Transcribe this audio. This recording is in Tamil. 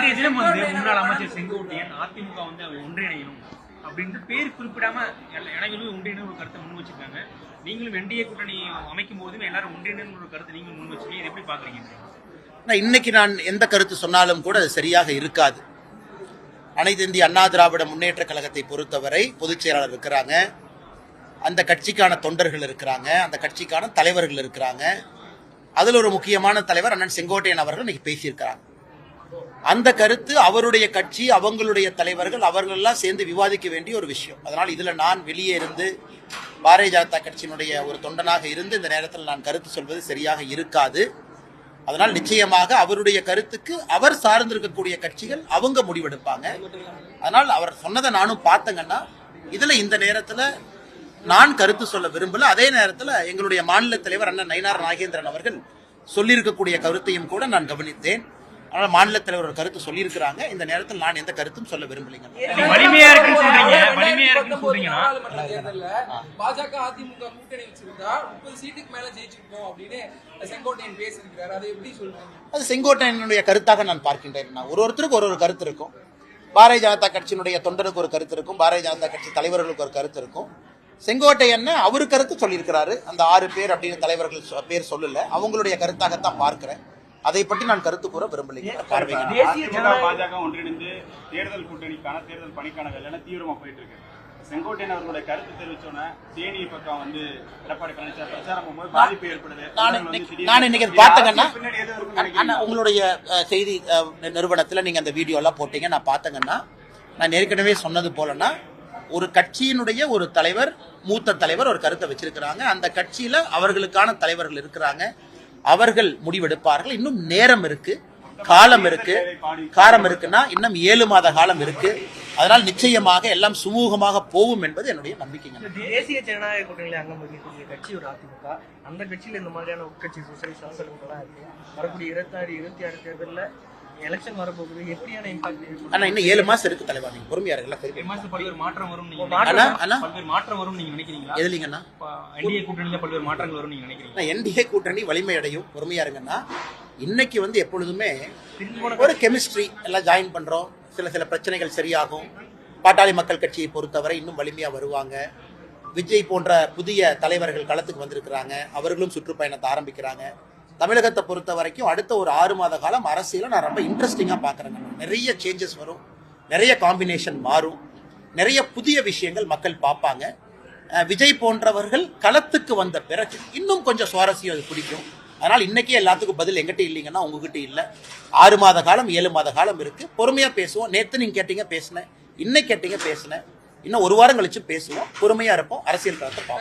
தினம் வந்து முன்னாள் அமைச்சர் செங்கோட்டையன் அதிமுக வந்து அவர் ஒன்றிணையணும் அப்படின்ட்டு பேர் குறிப்பிடாம எல்லா- அனைவரும் ஒன்றிணையும் ஒரு கருத்தை முன் வச்சிருக்காங்க. நீங்களும் என்டிஏ கூட்டணி அமைக்கும் போதும் எல்லாரும் ஒன்றிணையும் ஒரு கருத்தை நீங்களும் முன் வச்சிருக்கீங்க. இதை எப்படி பாக்குறீங்க? இன்னைக்கு நான் எந்த கருத்து சொன்னாலும் கூட அது சரியாக இருக்காது. அனைத்து இந்திய அண்ணா திராவிட முன்னேற்ற கழகத்தை பொறுத்தவரை பொதுச் செயலாளர் இருக்கிறாங்க. அந்த கட்சிக்கான தொண்டர்கள் இருக்கிறாங்க. அந்த கட்சிக்கான தலைவர்கள் இருக்கிறாங்க. அதில் ஒரு முக்கியமான தலைவர் அண்ணன் செங்கோட்டையன் அவர்கள் இன்னைக்கு பேசியிருக்கிறாங்க அந்த கருத்து அவருடைய கட்சி அவங்களுடைய தலைவர்கள் அவர்கள் எல்லாம் சேர்ந்து விவாதிக்க வேண்டிய ஒரு விஷயம். அதனால் இதுல நான் வெளியே இருந்து பாரதிய ஜனதா கட்சியினுடைய ஒரு தொண்டனாக இருந்து இந்த நேரத்தில் நான் கருத்து சொல்வது சரியாக இருக்காது. அதனால் நிச்சயமாக அவருடைய கருத்துக்கு அவர் சார்ந்திருக்கக்கூடிய கட்சிகள் அவங்க முடிவெடுப்பாங்க. அதனால் அவர் சொன்னதை நானும் பார்த்தங்கன்னா இதுல இந்த நேரத்துல நான் கருத்து சொல்ல விரும்பல. அதே நேரத்துல எங்களுடைய மாநில தலைவர் அண்ணன் நயினார் நாகேந்திரன் அவர்கள் சொல்லியிருக்கக்கூடிய கருத்தையும் கூட நான் கவனித்தேன். ஆனால் மாநில தலைவர் ஒரு கருத்து சொல்லியிருக்கிறாங்க. இந்த நேரத்தில் நான் எந்த கருத்தும் சொல்ல விரும்பலைங்க வலிமையா இருக்குன்னு சொல்றீங்க. வலிமையா இருக்குன்னு சொல்றீங்கன்னா. பாஜக அதிமுக கூட்டணி வச்சிருந்தா முப்பது சீட்டுக்கு மேல ஜெயிச்சிருக்கோம் அப்படின்னு செங்கோட்டையன் பேசியிருக்கிறாரு. அதை எப்படி சொல்றீங்க அது செங்கோட்டையனுடைய கருத்தாக நான் பார்க்கின்றேன். நான் ஒரு ஒருத்தருக்கு ஒரு ஒரு கருத்து இருக்கும். பாரதிய ஜனதா கட்சியினுடைய தொண்டருக்கு ஒரு கருத்து இருக்கும். பாரதிய ஜனதா கட்சி தலைவர்களுக்கு ஒரு கருத்து இருக்கும். செங்கோட்டையன் அவரு கருத்து சொல்லியிருக்கிறாரு. அந்த ஆறு பேர் அப்படின்னு தலைவர்கள் சொ- பேர் சொல்லல. அவங்களுடைய கருத்தாகத்தான் பார்க்கிறேன். அதை பற்றி நான் கருத்து கூற அதிமுக பாஜக ஒன்றிணைந்து தேர்தல் கூட்டணிக்கான தேர்தல் பணிக்கான வேலை தீவிரமா போயிட்டு இருக்கு செங்கோட்டையன் அவர்களுடைய கருத்து தெரிவிச்சோன்னே தேனி பக்கம் வந்து எடப்பாடி பழனிசாமி பிரச்சாரம் போகும்போது பாதிப்பு ஏற்படுது. நான் இன்னைக்கு- பார்த்தேங்கன்னா அண்ணா? உங்களுடைய செய்தி நிறுவனத்துல நீங்க அந்த வீடியோ எல்லாம் போட்டீங்க. நான் பார்த்தேங்கன்னா நான் ஏற்கனவே சொன்னது போலன்னா ஒரு கட்சியினுடைய ஒரு தலைவர் மூத்த தலைவர் ஒரு கருத்தை வச்சிருக்கிறாங்க. அந்த கட்சியில அவர்களுக்கான தலைவர்கள் இருக்கிறாங்க. அவர்கள் முடிவெடுப்பார்கள். இன்னும் நேரம் இருக்கு. காலம் இருக்கு. காலம் இருக்குன்னா இன்னும் ஏழு மாத காலம் இருக்கு. அதனால் நிச்சயமாக எல்லாம் சுமூகமாக போகும் என்பது என்னுடைய நம்பிக்கைங்க. தேசிய ஜனநாயக கூட்டணியில அங்கம் வகிக்கக்கூடிய கட்சி ஒரு அதிமுக. அந்த கட்சியில இந்த மாதிரியான உட்கட்சி சோசியலிஸ்ட் அவசரங்கள்லாம் இருக்கு. வரக்கூடிய இருபத்தாறு இருபத்தி ஆறு தேர்தலில் எலெக்ஷன் வரப்போகுது எப்படியான இம்பாக்ட் ஆனா இன்னும் ஏழு மாசம் இருக்கு தலைவா நீங்க பொறுமையா இருக்குல்ல சரி விமர்சனம் பல்வேறு மாற்றம் வரும் நீங்க. பல்வேறு மாற்றம் வரும் நீங்க நினைக்கிறீங்களா? எதுலீங்கன்னா என்டிஏ கூட்டணியில பல்வேறு மாற்றங்கள் வரும் நீங்க நினைக்கிறீங்களா? என்டிஏ கூட்டணி வலிமை அடையும் பொறுமையா இருங்கன்னா இன்னைக்கு வந்து எப்பொழுதுமே ஒரு கெமிஸ்ட்ரி எல்லாம் ஜாயின் பண்றோம். சில சில பிரச்சனைகள் சரியாகும். பாட்டாளி மக்கள் கட்சியை பொறுத்தவரை இன்னும் வலிமையா வருவாங்க. விஜய் போன்ற புதிய தலைவர்கள் களத்துக்கு வந்திருக்கிறாங்க. அவர்களும் சுற்றுப்பயணத்தை ஆரம்பிக்கிறாங்க. தமிழகத்தை பொறுத்த வரைக்கும் அடுத்த ஒரு ஆறு மாத காலம் அரசியலை நான் ரொம்ப இன்ட்ரெஸ்டிங்காக பார்க்குறேங்க. நிறைய சேஞ்சஸ் வரும். நிறைய காம்பினேஷன் மாறும். நிறைய புதிய விஷயங்கள் மக்கள் பார்ப்பாங்க. விஜய் போன்றவர்கள் களத்துக்கு வந்த பிறகு இன்னும் கொஞ்சம் சுவாரஸ்யம் அது பிடிக்கும். அதனால் இன்னைக்கே எல்லாத்துக்கும் பதில் எங்கிட்ட இல்லைங்கன்னா உங்ககிட்ட இல்லை. ஆறு மாத காலம் ஏழு மாத காலம் இருக்குது பொறுமையாக பேசுவோம். நேற்று நீங்கள் கேட்டீங்க பேசினேன். இன்னைக்கு கேட்டீங்க பேசினேன். இன்னும் ஒரு வாரம் கழிச்சு பேசுவோம். பொறுமையாக இருப்போம். அரசியல் களத்தை பார்ப்போம்.